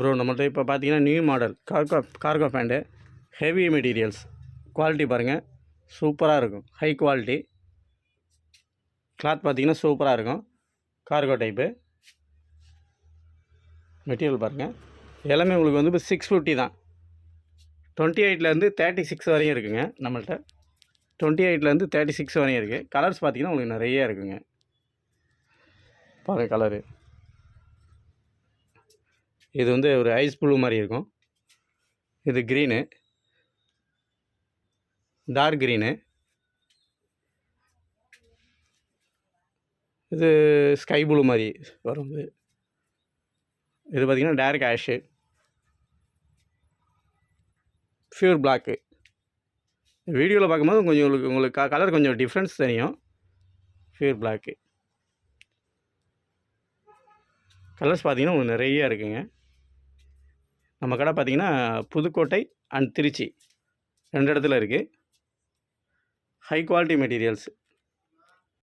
Bro நம்மள்ட்ட இப்போ பார்த்தீங்கன்னா new model cargo cargo pant heavy materials quality பாருங்கள் சூப்பராக இருக்கும். ஹை குவாலிட்டி கிளாத் பார்த்தீங்கன்னா சூப்பராக இருக்கும். கார்கோ டைப்பு மெட்டீரியல் பாருங்கள் எல்லாமே உங்களுக்கு வந்து இப்போ சிக்ஸ் ஃபிஃப்டி தான். டுவெண்ட்டி எயிட்லேருந்து தேர்ட்டி சிக்ஸ் வரையும் இருக்குங்க நம்மள்ட்ட. டுவெண்ட்டி எயிட்லேருந்து தேர்ட்டி சிக்ஸ் வரையும் இருக்குது கலர்ஸ் பார்த்தீங்கன்னா உங்களுக்கு நிறைய இருக்குங்க. பாருங்கள் கலரு இது வந்து ஒரு ஐஸ் ப்ளூ மாதிரி இருக்கும். இது க்ரீனு டார்க் க்ரீனு இது ஸ்கை ப்ளூ மாதிரி வரும். இது இது பார்த்திங்கன்னா டார்க் ஆஷு ஃபியூர் பிளாக்கு வீடியோவில் பார்க்கும்போது கொஞ்சம் உங்களுக்கு உங்களுக்கு கலர் கொஞ்சம் டிஃப்ரென்ஸ் தெரியும். ஃபியூர் பிளாக்கு கலர்ஸ் பார்த்தீங்கன்னா உங்களுக்கு நிறைய இருக்குங்க. நம்ம கடை பார்த்தீங்கன்னா புதுக்கோட்டை அண்ட் திருச்சி. ரெண்டு இடத்துல இருக்குது ஹை குவாலிட்டி மெட்டீரியல்ஸ்